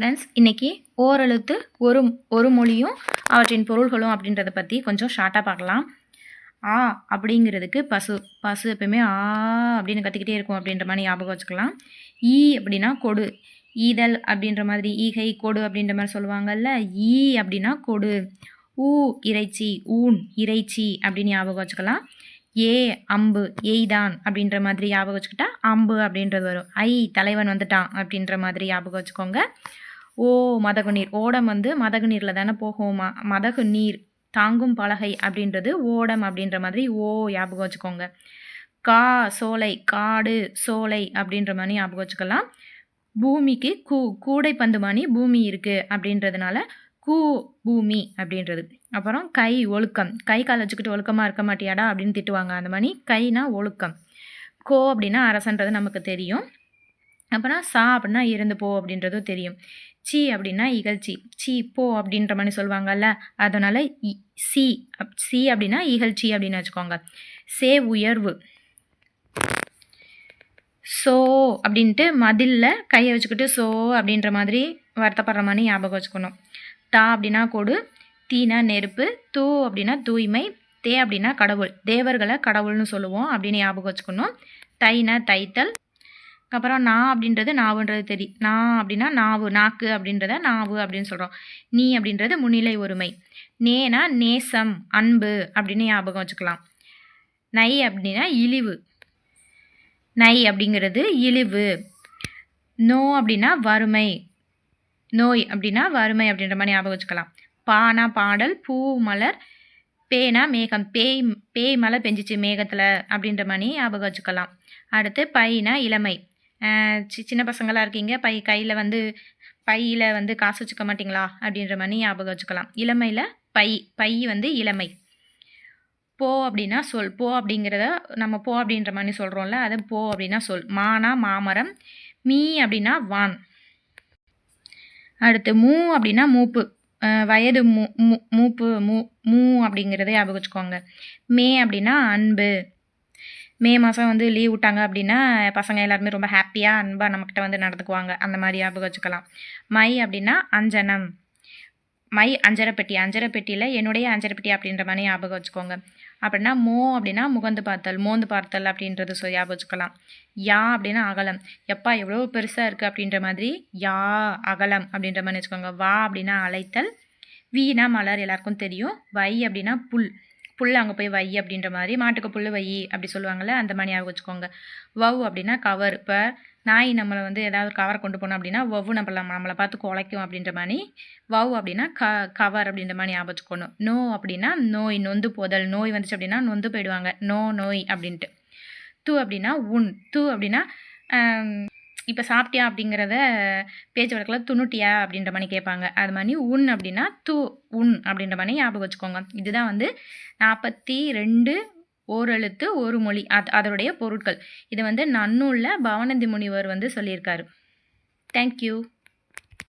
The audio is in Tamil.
ஃப்ரெண்ட்ஸ் இன்றைக்கி ஓரெழுத்து ஒரு ஒரு மொழியும் அவற்றின் பொருள்களும் அப்படின்றத பற்றி கொஞ்சம் ஷார்ட்டாக பார்க்கலாம். ஆ அப்படிங்கிறதுக்கு பசு பசு எப்பயுமே ஆ அப்படின்னு கற்றுக்கிட்டே இருக்கும் அப்படின்ற மாதிரி ஞாபகம் வச்சுக்கலாம். ஈ அப்படின்னா கொடு. ஈதல் அப்படின்ற மாதிரி ஈகை கொடு அப்படின்ற மாதிரி சொல்லுவாங்கல்ல ஈ அப்படின்னா கொடு. ஊ இறைச்சி ஊன் இறைச்சி அப்படின்னு ஞாபகம் வச்சுக்கலாம். ஏ அம்பு எய்தான் அப்படின்ற மாதிரி ஞாபகம் வச்சுக்கிட்டா அம்பு அப்படின்றது வரும். ஐ தலைவன் வந்துட்டான் அப்படின்ற மாதிரி ஞாபகம் வச்சுக்கோங்க. ஓ மதகு நீர். ஓடம் வந்து மதகு நீரில் தானே போகுமா. மதகு நீர் தாங்கும் பலகை அப்படின்றது ஓடம் அப்படின்ற மாதிரி ஓ ஞாபகம் வச்சுக்கோங்க. கா சோலை காடு சோலை அப்படின்ற மாதிரி ஞாபகம் வச்சுக்கலாம். பூமிக்கு கூ கூடை பந்து மணி பூமி இருக்குது அப்படின்றதுனால கூ பூமி அப்படின்றது. அப்புறம் கை ஒழுக்கம். கை கால் வச்சுக்கிட்டு ஒழுக்கமாக இருக்க மாட்டியாடா அப்படின்னு திட்டுவாங்க அந்த மாதிரி கைனா ஒழுக்கம். கோ அப்படின்னா அரசன்றது நமக்கு தெரியும். அப்புறம் சா அப்படின்னா இறந்து போ அப்படின்றதும் தெரியும். சி அப்படின்னா இகழ்ச்சி. சி போ அப்படின்ற மாதிரி சொல்லுவாங்கல்ல அதனால் சி சி அப்படின்னா இகழ்ச்சி அப்படின்னு வச்சுக்கோங்க. சே உயர்வு. சோ அப்படின்ட்டு மதிலில் கையை வச்சுக்கிட்டு சோ அப்படின்ற மாதிரி வருத்தப்படுற மாதிரி ஞாபகம் வச்சுக்கணும். தா அப்படின்னா கொடு தீனா நெருப்பு தூ அப்படின்னா தூய்மை தே அப்படின்னா கடவுள். தேவர்களை கடவுள்னு சொல்லுவோம் அப்படின்னு ஞாபகம் வச்சுக்கணும். தைனா தைத்தல். அப்புறம் நான் அப்படின்றது நாவுன்றது தெரியும் நான் அப்படின்னா நாவு நாக்கு அப்படின்றத நாவு அப்படின்னு சொல்கிறோம் நீ அப்படின்றது முன்னிலை ஒருமை. நேனா நேசம் அன்பு அப்படின்னு ஞாபகம் வச்சுக்கலாம். நை அப்படின்னா இழிவு. நை அப்படிங்கிறது இழிவு. நோ அப்படின்னா வறுமை. நோய் அப்படின்னா வறுமை அப்படின்ற மாதிரி ஞாபகம் வச்சுக்கலாம். பானா பாடல் பூ மலர் பேனா மேகம். பேய் பேய் மழை பெஞ்சிச்சு மேகத்தில் அப்படின்ற மாதிரி ஞாபகம் வச்சுக்கலாம். அடுத்து பைனா இளமை. சின்ன பசங்களாக இருக்கீங்க. பை கையில் வந்து பையில் வந்து காசு வச்சுக்க மாட்டிங்களா? அப்படின்ற மாதிரி ஞாபகம் வச்சுக்கலாம். இளமையில் பை பை வந்து இளமை. போ அப்படின்னா சொல். போ அப்படிங்கிறத நம்ம போ அப்படின்ற மாதிரி சொல்கிறோம்ல அது போ அப்படின்னா சொல். மானா மாமரம் மீ அப்படின்னா வான். அடுத்து மூ அப்படின்னா மூப்பு. வயது மூ மூப்பு மூ மூ அப்படிங்கிறத ஞாபகம் வச்சுக்கோங்க. மே அப்படின்னா அன்பு. மே மாதம் வந்து லீவ் விட்டாங்க அப்படின்னா பசங்க எல்லாருமே ரொம்ப ஹாப்பியாக அன்பாக நம்மக்கிட்ட வந்து நடந்துக்குவாங்க. அந்த மாதிரி ஞாபகம் வச்சுக்கலாம். மை அப்படின்னா அஞ்சனம். மை அஞ்சரை பெட்டி அஞ்சரை பெட்டியில் என்னுடைய அஞ்சரைபெட்டி அப்படின்ற மாதிரி ஞாபகம் வச்சுக்கோங்க. அப்படின்னா மோ அப்படின்னா முகந்து பார்த்தல் மோந்து பார்த்தல் அப்படின்றது சொல்லி ஞாபகம் வச்சுக்கலாம். யா அப்படின்னா அகலம். எப்பா எவ்வளோ பெருசாக இருக்குது அப்படின்ற மாதிரி யா அகலம் அப்படின்ற மாதிரி வச்சுக்கோங்க. வா அப்படின்னா அழைத்தல் வீணா மலர் எல்லாருக்கும் தெரியும். வை அப்படின்னா புல். புல் அங்கே போய் வை அப்படின்ற மாதிரி மாட்டுக்கு புல் வை அப்படி சொல்லுவாங்கள்ல அந்த மாதிரி ஞாபகம் வச்சுக்கோங்க. வவ் அப்படின்னா கவர் இப்போ நாய் நம்மளை வந்து ஏதாவது கவரை கொண்டு போனோம் அப்படின்னா வவ்வு நம்மள நம்மளை பார்த்து குலைக்கும் அப்படின்ற மாதிரி வவ் அப்படின்னா க கவர் அப்படின்ற மாதிரி ஞாபகம் வச்சுக்கணும். நோ அப்படின்னா நோய் நொந்து போதல். நோய் வந்துச்சு அப்படின்னா நொந்து போயிடுவாங்க. நோ நோய் அப்படின்ட்டு. தூ அப்படின்னா உன். தூ அப்படின்னா இப்போ சாப்பிட்டியா அப்படிங்கிறத பேச்சு வழக்கில் துணுட்டியா அப்படின்ற மாதிரி கேட்பாங்க. அது மாதிரி உன் அப்படின்னா தூ உன் அப்படின்ற மாதிரி ஞாபகம் வச்சுக்கோங்க. இதுதான் வந்து நாற்பத்தி ரெண்டு ஓரெழுத்து ஒரு மொழி. அது அதனுடைய பொருட்கள். இது வந்து நன்னூலில் பவனந்தி முனிவர் வந்து சொல்லியிருக்காரு. தேங்க்யூ